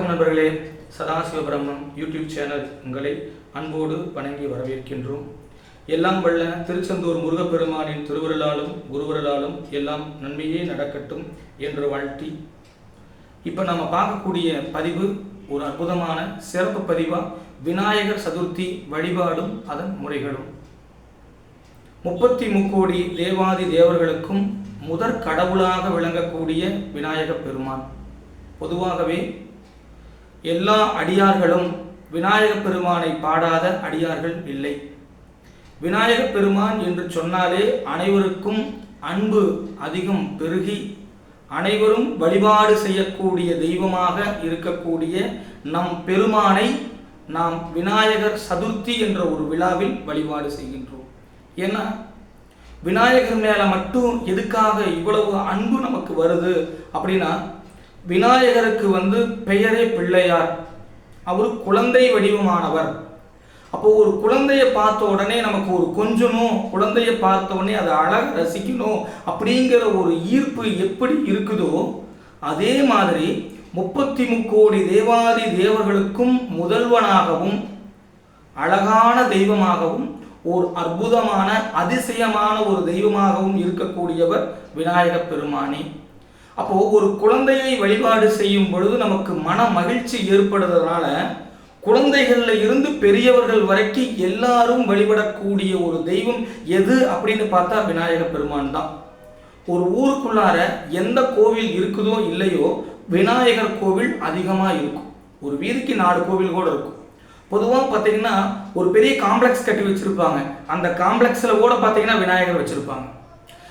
வணக்கம் நண்பர்களே. சதாசிவபிரம்மம் YouTube channel உங்களை அன்போடு வணங்கி வரவேற்கின்றோம். எல்லாம் வல்ல திருச்செந்தூர் முருகப்பெருமானின் திருவருளாலும் குருவருளாலும் எல்லாம் நன்மையே நடக்கட்டும் என்று வாழ்த்தி. இப்போ நம்ம பார்க்கக்கூடிய பதிவு ஒரு அற்புதமான சிறப்பு பதிவா விநாயகர் சதுர்த்தி வழிபாடும் அதன் முறைகளும். முப்பத்தி முக்கோடி தேவாதி தேவர்களுக்கும் முதற் கடவுளாக விளங்கக்கூடிய விநாயகப் பெருமான். பொதுவாகவே எல்லா அடியார்களும் விநாயகப் பெருமானை பாடாத அடியார்கள் இல்லை. விநாயகப் பெருமான் என்று சொன்னாலே அனைவருக்கும் அன்பு அதிகம் பெருகி அனைவரும் வழிபாடு செய்யக்கூடிய தெய்வமாக இருக்கக்கூடிய நம் பெருமானை நாம் விநாயகர் சதுர்த்தி என்ற ஒரு விழாவில் வழிபாடு செய்கின்றோம். ஏன்னா விநாயகர் மேலே மட்டும் எதுக்காக இவ்வளவு அன்பு நமக்கு வருது அப்படின்னா விநாயகருக்கு வந்து பெயரே பிள்ளையார். அவர் குழந்தை வடிவமானவர். அப்போ ஒரு குழந்தைய பார்த்த உடனே நமக்கு ஒரு கொஞ்சணும் குழந்தைய பார்த்த உடனே அதை அழக ரசிக்கணும் அப்படிங்கிற ஒரு ஈர்ப்பு எப்படி இருக்குதோ அதே மாதிரி முப்பத்தி முக்கோடி தேவாதி தேவர்களுக்கும் முதல்வனாகவும் அழகான தெய்வமாகவும் ஒரு அற்புதமான அதிசயமான ஒரு தெய்வமாகவும் இருக்கக்கூடியவர் விநாயகப் பெருமானே. அப்போ ஒரு குழந்தையை வழிபாடு செய்யும் பொழுது நமக்கு மன மகிழ்ச்சி ஏற்படுறதுனால குழந்தைகள்ல இருந்து பெரியவர்கள் வரைக்கும் எல்லாரும் வழிபடக்கூடிய ஒரு தெய்வம் எது அப்படின்னு பார்த்தா விநாயக பெருமான் தான். ஒரு ஊருக்குள்ளார எந்த கோவில் இருக்குதோ இல்லையோ விநாயகர் கோவில் அதிகமாக இருக்கும். ஒரு வீதிக்கு நாலு கோவில் கூட இருக்கும். பொதுவாக பார்த்தீங்கன்னா ஒரு பெரிய காம்ப்ளெக்ஸ் கட்டி வச்சிருப்பாங்க. அந்த காம்ப்ளெக்ஸில் கூட பார்த்தீங்கன்னா விநாயகர் வச்சுருப்பாங்க.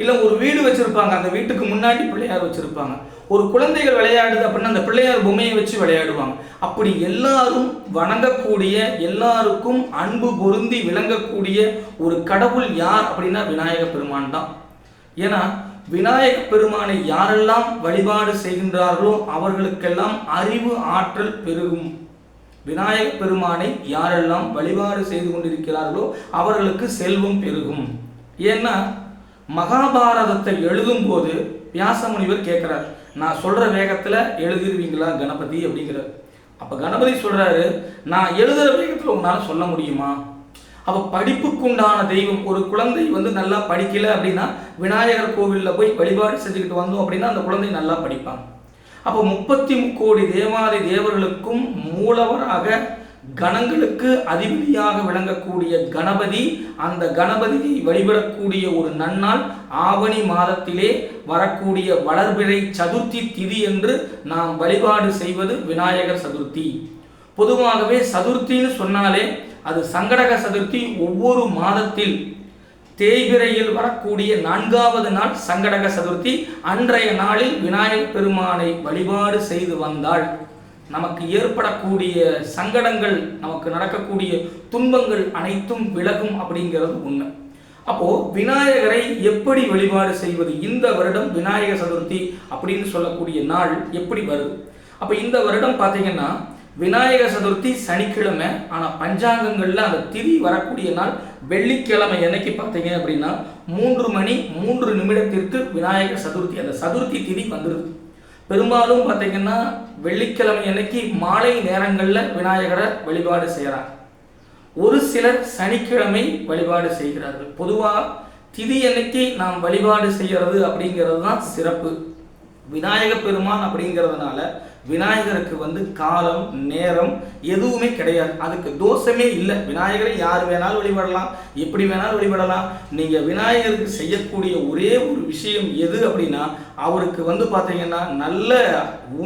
இல்லை ஒரு வீடு வச்சிருப்பாங்க. அந்த வீட்டுக்கு முன்னாடி பிள்ளையார் வச்சிருப்பாங்க. ஒரு குழந்தைகள் விளையாடுது அப்படின்னா அந்த பிள்ளையார் பொம்மையை வச்சு விளையாடுவாங்க. அப்படி எல்லாரும் வணங்கக்கூடிய எல்லாருக்கும் அன்பு பொருந்தி விளங்கக்கூடிய ஒரு கடவுள் யார் அப்படின்னா விநாயக பெருமான் தான். ஏன்னா விநாயக பெருமானை யாரெல்லாம் வழிபாடு செய்கின்றார்களோ அவர்களுக்கெல்லாம் அறிவு ஆற்றல் பெருகும். விநாயக பெருமானை யாரெல்லாம் வழிபாடு செய்து கொண்டிருக்கிறார்களோ அவர்களுக்கு செல்வம் பெருகும். ஏன்னா மகாபாரதத்தை எழுதும்போது வியாசமுனிவர் கேட்குறார் நான் சொல்கிற வேகத்தில் எழுதிருவீங்களா கணபதி? அப்படிங்கிறார். அப்போ கணபதி சொல்கிறாரு நான் எழுதுகிற வேகத்தில் உங்களால் சொல்ல முடியுமா? அப்போ படிப்புக்குண்டான தெய்வம் ஒரு குழந்தை வந்து நல்லா படிக்கல அப்படின்னா விநாயகர் கோவிலில் போய் வழிபாடு செஞ்சுக்கிட்டு வந்தோம் அப்படின்னா அந்த குழந்தை நல்லா படிப்பாங்க அப்போ முப்பத்தி கோடி தேவாதி தேவர்களுக்கும் மூலவராக கணங்களுக்கு அதிபதியாக விளங்கக்கூடிய கணபதி அந்த கணபதியை வழிபடக்கூடிய ஒரு நன்னாள் ஆவணி மாதத்திலே வரக்கூடிய வளர்பிறை சதுர்த்தி திதி என்று நாம் வழிபாடு செய்வது விநாயகர் சதுர்த்தி. பொதுவாகவே சதுர்த்தின்னு சொன்னாலே அது சங்கடக சதுர்த்தி ஒவ்வொரு மாதத்தில். தேய்பிரையில் வரக்கூடிய நான்காவது நாள் சங்கடக சதுர்த்தி அன்றைய நாளில் விநாயகர் பெருமானை வழிபாடு செய்து வந்தாள். நமக்கு ஏற்படக்கூடிய சங்கடங்கள் நமக்கு நடக்கக்கூடிய துன்பங்கள் அனைத்தும் விலகும் அப்படிங்கிறது உண்மை. அப்போ விநாயகரை எப்படி வழிபாடு செய்வது? இந்த வருடம் விநாயகர் சதுர்த்தி அப்படின்னு சொல்லக்கூடிய நாள் எப்படி வருது? அப்போ இந்த வருடம் பார்த்தீங்கன்னா விநாயகர் சதுர்த்தி சனிக்கிழமை ஆனால் பஞ்சாங்கங்களில் அந்த திதி வரக்கூடிய நாள் வெள்ளிக்கிழமை என்னைக்கு பார்த்தீங்க அப்படின்னா மூன்று மணி மூன்று நிமிடத்திற்கு விநாயகர் சதுர்த்தி. அந்த சதுர்த்தி திதி வந்துடுது பெரும்பாலும் பார்த்தீங்கன்னா வெள்ளிக்கிழமை அன்னைக்கு மாலை நேரங்களில் விநாயகரை வழிபாடு செய்கிறாங்க ஒரு சிலர் சனிக்கிழமை வழிபாடு செய்கிறார்கள். பொதுவாக திதி அன்னைக்கு நாம் வழிபாடு செய்கிறது அப்படிங்கிறது தான் சிறப்பு. விநாயக பெருமான் அப்படிங்கிறதுனால விநாயகருக்கு வந்து காலம் நேரம் எதுவுமே கிடையாது. அதுக்கு தோஷமே இல்லை. விநாயகரை யார் வேணாலும் வழிபடலாம் எப்படி வேணாலும் வழிபடலாம். நீங்கள் விநாயகருக்கு செய்யக்கூடிய ஒரே ஒரு விஷயம் எது அப்படின்னா அவருக்கு வந்து பார்த்தீங்கன்னா நல்ல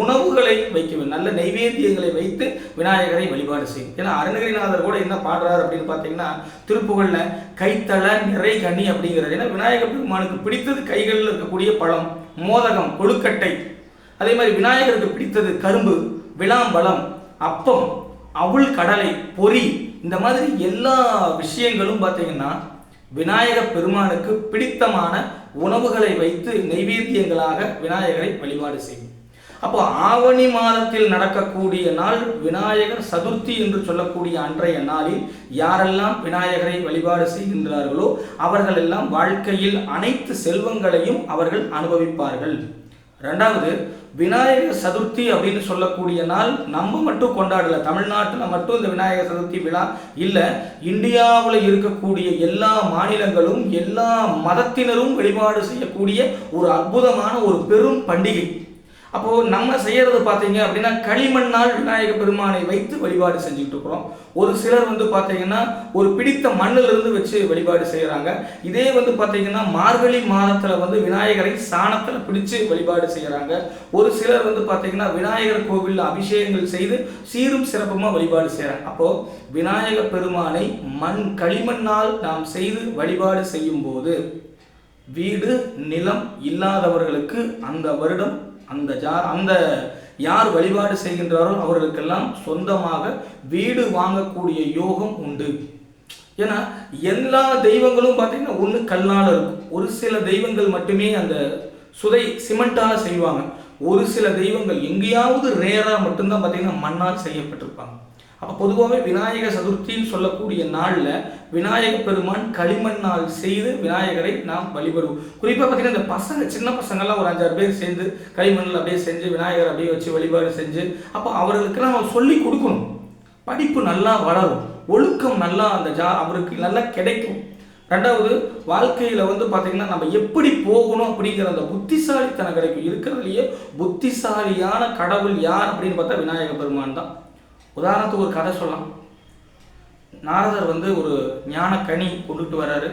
உணவுகளை வைக்க நல்ல நைவேத்தியங்களை வைத்து விநாயகரை வழிபாடு செய்யும். ஏன்னா அருணகிரிநாதர் கூட என்ன பாடுறாரு அப்படின்னு பார்த்தீங்கன்னா திருப்புகழில் கைத்தள நிறை கனி அப்படிங்கிறது ஏன்னா விநாயகர் பெருமானுக்கு பிடித்தது கைகளில் இருக்கக்கூடிய பழம் மோதகம் கொழுக்கட்டை. அதே மாதிரி விநாயகருக்கு பிடித்தது கரும்பு விளாம்பழம் அப்பம் அவுள் கடலை பொறி. இந்த மாதிரி எல்லா விஷயங்களும் பார்த்தீங்கன்னா விநாயக பெருமானுக்கு பிடித்தமான உணவுகளை வைத்து நைவேத்தியங்களாக விநாயகரை வழிபாடு செய்யும். அப்போ ஆவணி மாதத்தில் நடக்கக்கூடிய நாள் விநாயகர் சதுர்த்தி என்று சொல்லக்கூடிய அன்றைய நாளில் யாரெல்லாம் விநாயகரை வழிபாடு செய்கின்றார்களோ அவர்கள் எல்லாம் வாழ்க்கையில் அனைத்து செல்வங்களையும் அவர்கள் அனுபவிப்பார்கள். ரெண்டாவது விநாயகர் சதுர்த்தி அப்படின்னு சொல்லக்கூடிய நாள் நம்ம மட்டும் கொண்டாடல. தமிழ்நாட்டில் மட்டும் இந்த விநாயகர் சதுர்த்தி விழா இல்லை. இந்தியாவில் இருக்கக்கூடிய எல்லா மாநிலங்களும் எல்லா மதத்தினரும் வழிபாடு செய்யக்கூடிய ஒரு அற்புதமான ஒரு பெரும் பண்டிகை. அப்போது நம்ம செய்யறது பார்த்தீங்க அப்படின்னா களிமண்ணால் விநாயக பெருமானை வைத்து வழிபாடு செஞ்சுக்கிட்டு இருக்கிறோம். ஒரு சிலர் வந்து பார்த்தீங்கன்னா ஒரு பிடித்த மண்ணிலிருந்து வச்சு வழிபாடு செய்கிறாங்க இதே வந்து பார்த்தீங்கன்னா மார்கழி மாதத்தில் வந்து விநாயகரை சாணத்தில் பிடிச்சு வழிபாடு செய்கிறாங்க ஒரு சிலர் வந்து பார்த்தீங்கன்னா விநாயகர் கோவிலில் அபிஷேகங்கள் செய்து சீரும் சிறப்புமாக வழிபாடு செய்கிறாங்க அப்போது விநாயக பெருமானை மண் களிமண்ணால் நாம் செய்து வழிபாடு செய்யும் போது வீடு நிலம் இல்லாதவர்களுக்கு அந்த வருடம் அந்த ஜார் அந்த யார் வழிபாடு செய்கின்றாரோ அவர்களுக்கெல்லாம் சொந்தமாக வீடு வாங்கக்கூடிய யோகம் உண்டு. ஏன்னா எல்லா தெய்வங்களும் பார்த்தீங்கன்னா ஒன்று கல்லால் இருக்கும். ஒரு சில தெய்வங்கள் மட்டுமே அந்த சுதை சிமெண்டால் செய்வாங்க. ஒரு சில தெய்வங்கள் எங்கேயாவது ரேராக மட்டும்தான் பார்த்தீங்கன்னா மண்ணால் செய்யப்பட்டிருப்பாங்க. பொதுவாகவே விநாயக சதுர்த்தின்னு சொல்லக்கூடிய நாளில் விநாயகர் பெருமான் களிமண்ணால் செய்து விநாயகரை நாம் வழிபடுவோம். குறிப்பாக பார்த்தீங்கன்னா இந்த பசங்க சின்ன பசங்கள்லாம் ஒரு அஞ்சாறு பேர் சேர்ந்து களிமண்ணில் அப்படியே செஞ்சு விநாயகர் அப்படியே வச்சு வழிபாடு செஞ்சு அப்போ அவர்களுக்கு நம்ம சொல்லி கொடுக்கணும். படிப்பு நல்லா வளரும். ஒழுக்கம் நல்லா அந்த ஜா அவருக்கு நல்லா கிடைக்கும். ரெண்டாவது வாழ்க்கையில் வந்து பார்த்தீங்கன்னா நம்ம எப்படி போகணும் அப்படிங்கிற அந்த புத்திசாலித்தனம் கிடைக்கும். இருக்கிறதுலையே புத்திசாலியான கடவுள் யார் அப்படின்னு பார்த்தா விநாயகர் பெருமான் தான். உதாரணத்துக்கு ஒரு கதை சொல்லலாம். நாரதர் வந்து ஒரு ஞான கனி கொண்டுட்டு வர்றாரு.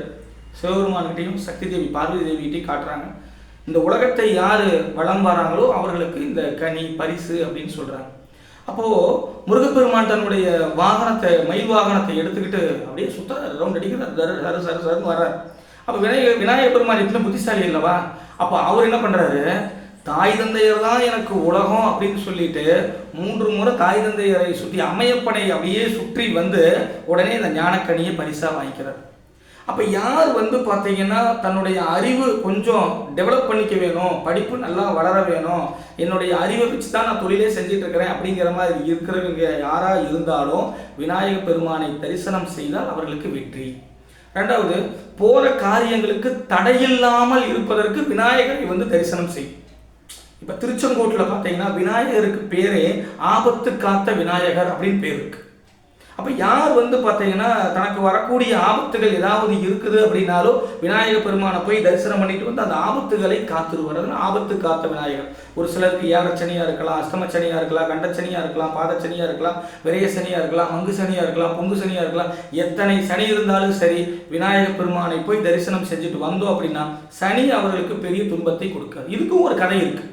சிவபெருமான்கிட்டையும் சக்தி தேவி பார்வதி தேவிகிட்டையும் காட்டுறாங்க. இந்த உலகத்தை யார் வளம் வராங்களோ அவர்களுக்கு இந்த கனி பரிசு அப்படின்னு சொல்கிறாங்க அப்போது முருகப்பெருமான் தன்னுடைய வாகனத்தை மயில் வாகனத்தை எடுத்துக்கிட்டு அப்படியே சுத்த ரவுண்ட் அடிக்கிறார். சரு சரு சரு சருன்னு வர்றார். அப்போ விநாயகர் விநாயகர் பெருமான் எப்படி புத்திசாலி இல்லவா அப்போ அவர் என்ன பண்ணுறாரு தாய் தந்தையர் தான் எனக்கு உலகம் அப்படின்னு சொல்லிட்டு மூன்று முறை தாய் தந்தையரை சுற்றி அமையப்பனை அப்படியே சுற்றி வந்து உடனே இந்த ஞானக்கனியை பரிசாக வாங்கிக்கிறார். அப்போ யார் வந்து பார்த்தீங்கன்னா தன்னுடைய அறிவு கொஞ்சம் டெவலப் பண்ணிக்க வேணும் படிப்பு நல்லா வளர வேணும் என்னுடைய அறிவை வச்சு தான் நான் தொழிலே செஞ்சுட்டு இருக்கிறேன் அப்படிங்கிற மாதிரி இருக்கிறவங்க யாராக இருந்தாலும் விநாயக பெருமானை தரிசனம் செய்தால் அவர்களுக்கு வெற்றி. ரெண்டாவது போற காரியங்களுக்கு தடையில்லாமல் இருப்பதற்கு விநாயகரை வந்து தரிசனம் செய்யும் இப்போ திருச்செங்கோட்டில் பார்த்தீங்கன்னா விநாயகருக்கு பேரே ஆபத்து காத்த விநாயகர் அப்படின்னு பேர் இருக்கு. அப்போ யார் வந்து பார்த்தீங்கன்னா தனக்கு வரக்கூடிய ஆபத்துகள் ஏதாவது இருக்குது அப்படின்னாலும் விநாயக பெருமானை போய் தரிசனம் பண்ணிட்டு வந்து அந்த ஆபத்துகளை காத்துருவார். ஆபத்து காத்த விநாயகர். ஒரு சிலருக்கு ஏழச்சனியாக இருக்கலாம் அஷ்டமச்சனியாக இருக்கலாம் கண்டச்சனியாக இருக்கலாம் பாதச்சனியாக இருக்கலாம் விரயசனியாக இருக்கலாம் மங்கு சனியாக இருக்கலாம் பொங்கு சனியாக இருக்கலாம். எத்தனை சனி இருந்தாலும் சரி விநாயக பெருமானை போய் தரிசனம் செஞ்சுட்டு வந்தோம் அப்படின்னா சனி அவர்களுக்கு பெரிய துன்பத்தை கொடுக்காது. இதுக்கும் ஒரு கதை இருக்குது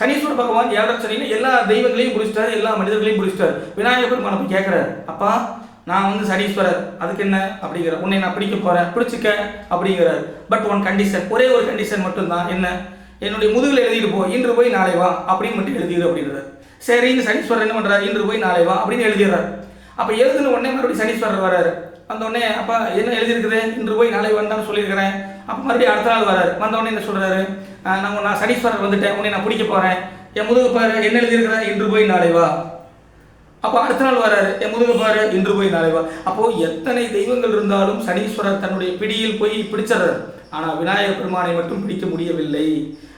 சனீஸ்வர பகவான் ஏழரை சனியில் எல்லா தெய்வங்களையும் பிடிச்சிட்டாரு எல்லா மனிதர்களையும் பிடிச்சிட்டாரு விநாயகர் மனம் கேட்குறாரு அப்பா நான் வந்து சனீஸ்வரர். அதுக்கு என்ன? அப்படிங்கிற உன்னை நான் பிடிக்க போகிறேன் பிடிச்சிக்க அப்படிங்கிறார். பட் ஒன் கண்டிஷன் ஒரே ஒரு கண்டிஷன் மட்டும்தான். என்ன? என்னுடைய முதுகில் எழுதிட்டு போ. இன்று போய் நாளை வா. அப்படின்னு மட்டும் எழுதிடு அப்படிங்கிறார். சரின்னு சனீஸ்வரர் என்ன பண்ணுறாரு இன்று போய் நாளை வா அப்படின்னு எழுதிடுறார். அப்போ எழுதுன உடனே மறுபடியும் சனீஸ்வரர் வராரு. வந்த உடனே அப்பா என்ன எழுதியிருக்குது? இன்று போய் நாளை வந்தான்னு சொல்லியிருக்கிறேன். அப்போ மறுபடியும் அடுத்த நாள் வராரு. வந்த உடனே என்ன சொல்கிறாரு நம்ம நான் சனீஸ்வரர் வந்துட்டேன். உன்னை நான் பிடிக்க போகிறேன் என் முதுகு பாரு என்ன எழுதியிருக்கிற? இன்று போய் நாளை வா. அப்போ அடுத்த நாள் வராரு என் முதுகு பாரு இன்று போய் நாளை வா. அப்போது எத்தனை தெய்வங்கள் இருந்தாலும் சனீஸ்வரர் தன்னுடைய பிடியில் போய் பிடிச்சிடுறாரு. ஆனால் விநாயகர் பெருமானை மட்டும் பிடிக்க முடியவில்லை.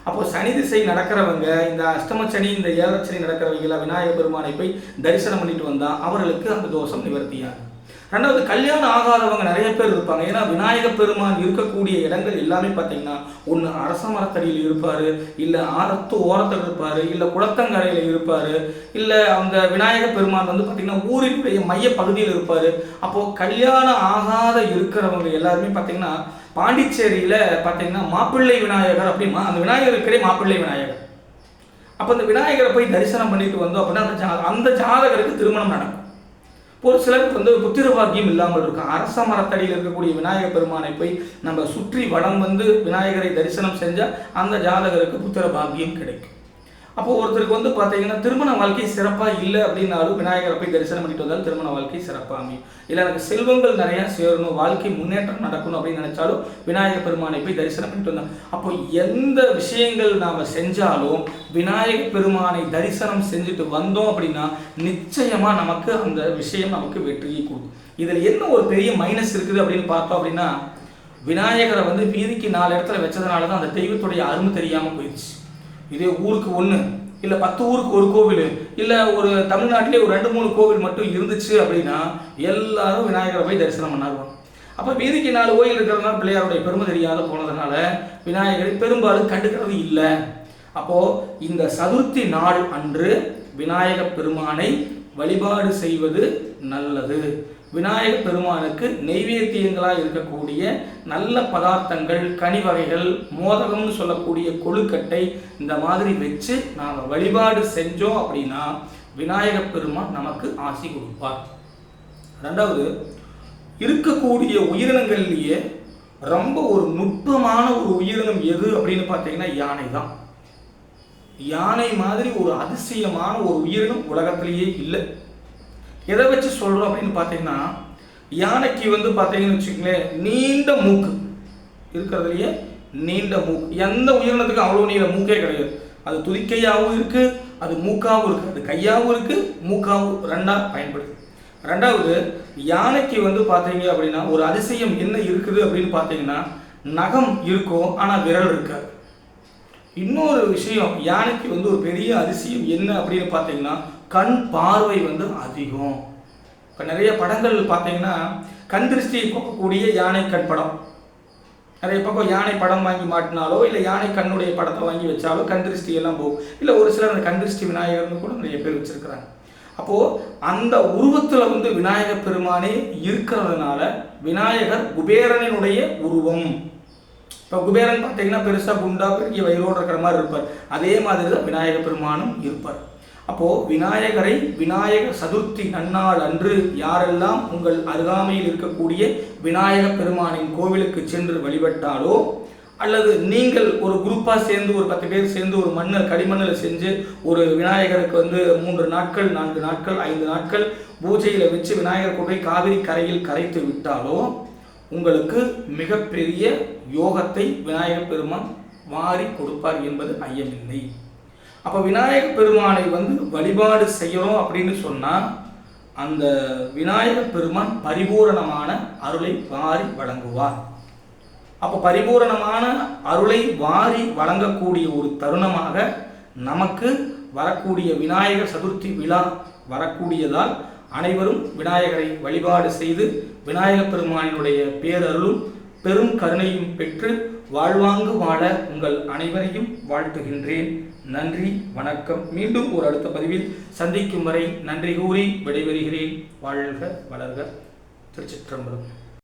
அப்போ சனி திசை நடக்கிறவங்க இந்த அஷ்டம சனி இந்த ஏழரை சனி நடக்கிறவங்கள விநாயகர் பெருமானை போய் தரிசனம் பண்ணிட்டு வந்தால் அவர்களுக்கு அந்த தோஷம் நிவர்த்தியாகும். ரெண்டாவது கல்யாணம் ஆகாதவங்க நிறைய பேர் இருப்பாங்க. ஏன்னா விநாயக பெருமான் இருக்கக்கூடிய இடங்கள் எல்லாமே பார்த்தீங்கன்னா ஒன்று அரச மரத்தடியில் இருப்பார் இல்லை ஆரத்து ஓரத்தில் இருப்பார் இல்லை குளத்தங்கரையில் இருப்பார் இல்லை அந்த விநாயக பெருமான் வந்து பார்த்திங்கன்னா ஊரினுடைய மைய பகுதியில் இருப்பார். அப்போது கல்யாணம் ஆகாத இருக்கிறவங்க எல்லாருமே பார்த்திங்கன்னா பாண்டிச்சேரியில் பார்த்தீங்கன்னா மாப்பிள்ளை விநாயகர் அப்படிமா அந்த விநாயகருக்கே மாப்பிள்ளை விநாயகர். அப்போ அந்த விநாயகரை போய் தரிசனம் பண்ணிட்டு வந்தோம் அப்படின்னா அந்த ஜா அந்த ஜாதகருக்கு திருமணம் நடக்கும். ஒரு சிலருக்கு வந்து புத்திர பாக்கியம் இல்லாமல் இருக்கும். அரச மரத்தடியில் இருக்கக்கூடிய விநாயகர் பெருமானை போய் நம்ம சுற்றி வடம் வந்து விநாயகரை தரிசனம் செஞ்சால் அந்த ஜாதகருக்கு புத்திர பாக்கியம் கிடைக்கும். அப்போ ஒருத்தருக்கு வந்து பார்த்தீங்கன்னா திருமண வாழ்க்கை சிறப்பாக இல்லை அப்படின்னாலும் விநாயகரை போய் தரிசனம் பண்ணிட்டு வந்தாலும் திருமண வாழ்க்கை சிறப்பாக அமையும் இல்லை எனக்கு செல்வங்கள் நிறையா சேரணும் வாழ்க்கை முன்னேற்றம் நடக்கணும் அப்படின்னு நினைச்சாலும் விநாயகர் பெருமானை போய் தரிசனம் பண்ணிட்டு வந்தோம் அப்போ எந்த விஷயங்கள் நாம் செஞ்சாலும் விநாயகர் பெருமானை தரிசனம் செஞ்சுட்டு வந்தோம் அப்படின்னா நிச்சயமாக நமக்கு அந்த விஷயம் நமக்கு வெற்றியை கொடுக்கும். இதில் என்ன ஒரு பெரிய மைனஸ் இருக்குது அப்படின்னு பார்த்தோம் அப்படின்னா விநாயகரை வந்து வீதிக்கு நாலு இடத்துல வச்சதுனால தான் அந்த தெய்வத்துடைய அருமை தெரியாமல் போயிடுச்சு. இதே ஊருக்கு ஒன்று இல்லை பத்து ஊருக்கு ஒரு கோவில் இல்லை ஒரு தமிழ்நாட்டிலே ஒரு ரெண்டு மூணு கோவில் மட்டும் இருந்துச்சு அப்படின்னா எல்லாரும் விநாயகரை போய் தரிசனம் பண்ணாருவாங்க. அப்போ வீதிக்கு நாலு கோயில் இருக்கிறதுனால பிள்ளையாருடைய பெருமை தெரியாத போனதுனால விநாயகரை பெரும்பாலும் கண்டுக்கிறது இல்லை. அப்போது இந்த சதுர்த்தி நாள் அன்று விநாயகப் பெருமானை வழிபாடு செய்வது நல்லது. விநாயக பெருமானுக்கு நெய்வேத்தியங்களாக இருக்கக்கூடிய நல்ல பதார்த்தங்கள் கனி வகைகள் மோதகம்னு சொல்லக்கூடிய கொழுக்கட்டை இந்த மாதிரி வச்சு நாம் வழிபாடு செஞ்சோம் அப்படின்னா விநாயக பெருமான் நமக்கு ஆசி கொடுப்பார். ரெண்டாவது இருக்கக்கூடிய உயிரினங்கள்லேயே ரொம்ப ஒரு நுட்பமான ஒரு உயிரினம் எது அப்படின்னு பார்த்தீங்கன்னா யானை தான் யானை மாதிரி ஒரு அதிசயமான ஒரு உயிரினம் உலகத்திலேயே இல்லை. எதை வச்சு சொல்கிறோம் அப்படின்னு பார்த்தீங்கன்னா யானைக்கு வந்து பார்த்தீங்கன்னு வச்சுக்கங்களேன் நீண்ட மூக்கு. இருக்கிறதுலையே நீண்ட மூக்கு. எந்த உயிரினத்துக்கும் அவ்வளோ நீள மூக்கே கிடையாது. அது துதிக்கையாகவும் இருக்குது அது மூக்காகவும் இருக்குது அது கையாகவும் இருக்குது மூக்காகவும் ரெண்டாக பயன்படுது. ரெண்டாவது யானைக்கு வந்து பார்த்தீங்க அப்படின்னா ஒரு அதிசயம் என்ன இருக்குது அப்படின்னு பார்த்தீங்கன்னா நகம் இருக்கும் ஆனால் விரல் இருக்காது. இன்னொரு விஷயம் யானைக்கு வந்து ஒரு பெரிய அதிசயம் என்ன அப்படின்னு பார்த்தீங்கன்னா கண் பார்வை வந்து அதிகம். இப்போ நிறைய படங்கள் பார்த்தீங்கன்னா கண் திருஷ்டியை போக்கக்கூடிய யானை கண் படம். நிறைய பக்கம் யானை படம் வாங்கி மாட்டினாலோ இல்லை யானை கண்ணுடைய படத்தை வாங்கி வச்சாலோ கண் திருஷ்டி எல்லாம் போகும் இல்லை ஒரு சிலர் அந்த கண் திருஷ்டி விநாயகர்னு கூட நிறைய பேர் வச்சுருக்கிறாங்க. அப்போது அந்த உருவத்தில் வந்து விநாயகர் பெருமானே இருக்கிறதுனால விநாயகர் குபேரனினுடைய உருவம். இப்போ குபேரன் பார்த்தீங்கன்னா பெருசாக குண்டா பெரிய வயிறோடு இருக்கிற மாதிரி இருப்பார். அதே மாதிரி தான் விநாயகர் பெருமானும் இருப்பார். அப்போது விநாயகரை விநாயகர் சதுர்த்தி நன்னாள் அன்று யாரெல்லாம் உங்கள் அருகாமையில் இருக்கக்கூடிய விநாயகர் பெருமானின் கோவிலுக்கு சென்று வழிபட்டாலோ அல்லது நீங்கள் ஒரு குரூப்பாக சேர்ந்து ஒரு பத்து பேர் சேர்ந்து ஒரு மண்ணில் களிமண்ணில் செஞ்சு ஒரு விநாயகருக்கு வந்து மூன்று நாட்கள் நான்கு நாட்கள் ஐந்து நாட்கள் பூஜையில் வச்சு விநாயகர் கொண்டு காவிரி கரையில் கரைத்து விட்டாலோ உங்களுக்கு மிகப்பெரிய யோகத்தை விநாயகர் பெருமான் வாரி கொடுப்பார் என்பது ஐயமில்லை. அப்போ விநாயகர் பெருமானை வந்து வழிபாடு செய்யணும் அப்படின்னு சொன்னால் அந்த விநாயகர் பெருமான் பரிபூரணமான அருளை வாரி வழங்குவார். அப்போ பரிபூரணமான அருளை வாரி வழங்கக்கூடிய ஒரு தருணமாக நமக்கு வரக்கூடிய விநாயகர் சதுர்த்தி விழா வரக்கூடியதால் அனைவரும் விநாயகரை வழிபாடு செய்து விநாயகப் பெருமானினுடைய பேரருளும் பெரும் கருணையும் பெற்று வாழ்வாங்கு வாழ உங்கள் அனைவரையும் வாழ்த்துகின்றேன். நன்றி வணக்கம். மீண்டும் ஒரு அடுத்த பதிவில் சந்திக்கும் வரை நன்றி கூறி விடைபெறுகிறேன். வாழ்க வளர்க. திருச்சிற்றம்பலம்.